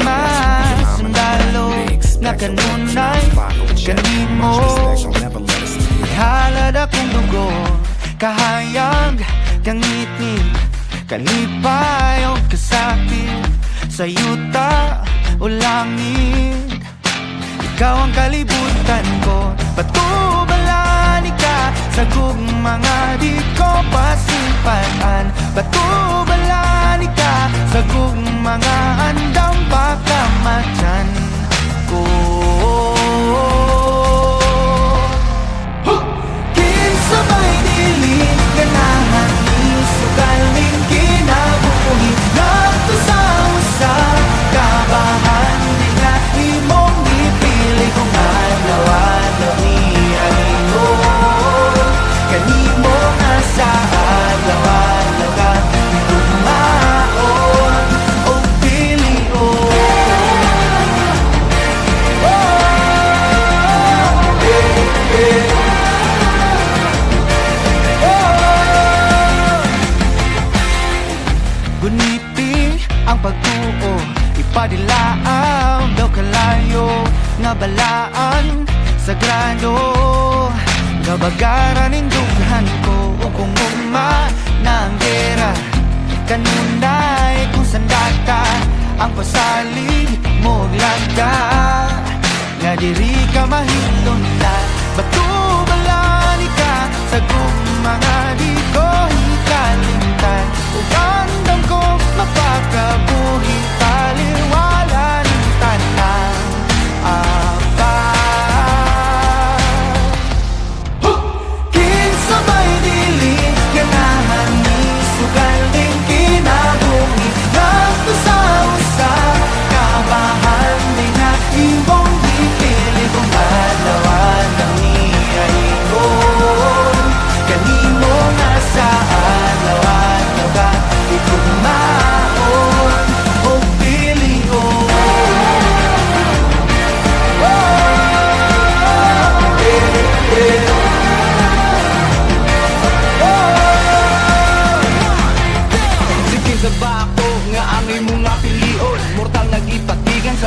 masundalo Nga kanunay kanimo Halad akong dugo. Kahayag, kangitid Kalipay o kasakit Sa yuta o langit Ikaw ang kalibutan ko. Patubalani ka. Sa mga di ko pasimpaan Patubalani ka. Sa mga andang Guniti ang pagtuo Ipadilaaw daw kalayo Nga balaan Sagrado. Gabagaran ng dughan ko O kung ugma na ang gera. Kanunay kung sandata Ang pasalig mo lagda. Nga diri ka mahilon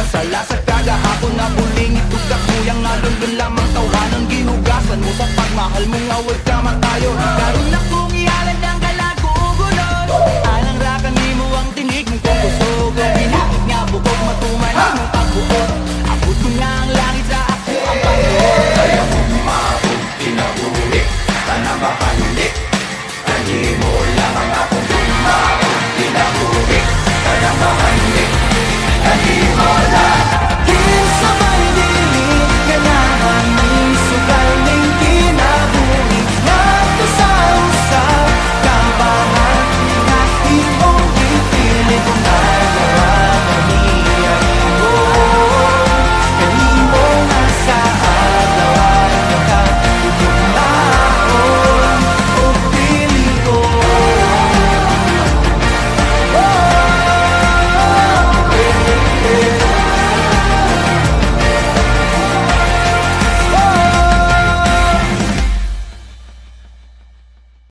sa sala sa kagahapon na buling Ito kakuyang doon lamang tawhanan Gihugasan mo sa pagmahal mo nga huwag ka